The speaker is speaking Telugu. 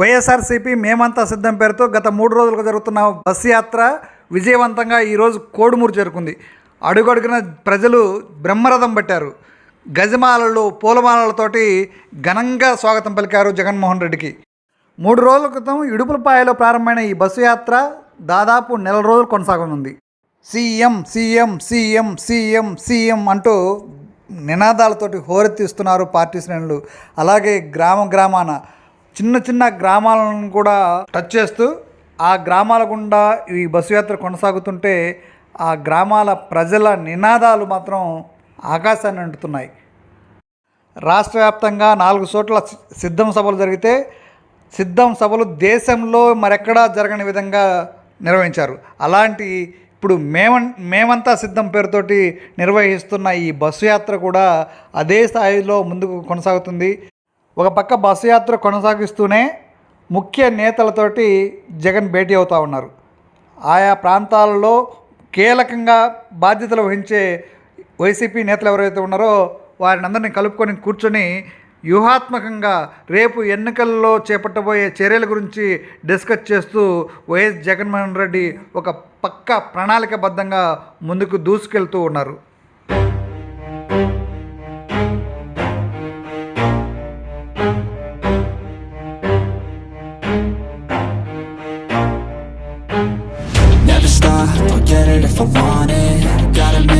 వైఎస్ఆర్సీపీ మేమంతా సిద్ధం పేరుతో గత మూడు రోజులుగా జరుగుతున్న బస్సు యాత్ర విజయవంతంగా ఈరోజు కోడుమూరు చేరుకుంది. అడుగడుగున ప్రజలు బ్రహ్మరథం పట్టారు. గజమాలలు పూలమాలలతోటి ఘనంగా స్వాగతం పలికారు జగన్మోహన్ రెడ్డికి. మూడు రోజుల క్రితం ఇడుపులపాయలో ప్రారంభమైన ఈ బస్సు యాత్ర దాదాపు నెల రోజులు కొనసాగనుంది. CM CM CM CM CM అంటూ నినాదాలతోటి హోరెత్తిస్తున్నారు పార్టీ శ్రేణులు. అలాగే గ్రామ గ్రామాన చిన్న చిన్న గ్రామాలను కూడా టచ్ చేస్తూ ఆ గ్రామాల గుండా ఈ బస్సు యాత్ర కొనసాగుతుంటే ఆ గ్రామాల ప్రజల నినాదాలు మాత్రం ఆకాశాన్ని అంటుతున్నాయి. రాష్ట్ర వ్యాప్తంగా నాలుగు చోట్ల సిద్ధం సభలు జరిగితే సిద్ధం సభలు దేశంలో మరెక్కడా జరగని విధంగా నిర్వహించారు. అలాంటి ఇప్పుడు మేమన్ మేమంతా సిద్ధం పేరుతోటి నిర్వహిస్తున్న ఈ బస్సు యాత్ర కూడా అదే స్థాయిలో ముందుకు కొనసాగుతుంది. ఒక పక్క బస్సు యాత్ర కొనసాగిస్తూనే ముఖ్య నేతలతోటి జగన్ భేటీ అవుతూ ఉన్నారు. ఆయా ప్రాంతాలలో కీలకంగా బాధ్యతలు వహించే వైసీపీ నేతలు ఎవరైతే ఉన్నారో వారిని అందరినీ కలుపుకొని కూర్చొని వ్యూహాత్మకంగా రేపు ఎన్నికల్లో చేపట్టబోయే చర్యల గురించి డిస్కస్ చేస్తూ వైఎస్ జగన్మోహన్ రెడ్డి ఒక పక్క ప్రణాళికబద్ధంగా ముందుకు దూసుకెళ్తూ ఉన్నారు. I'll get it if I want it. Gotta make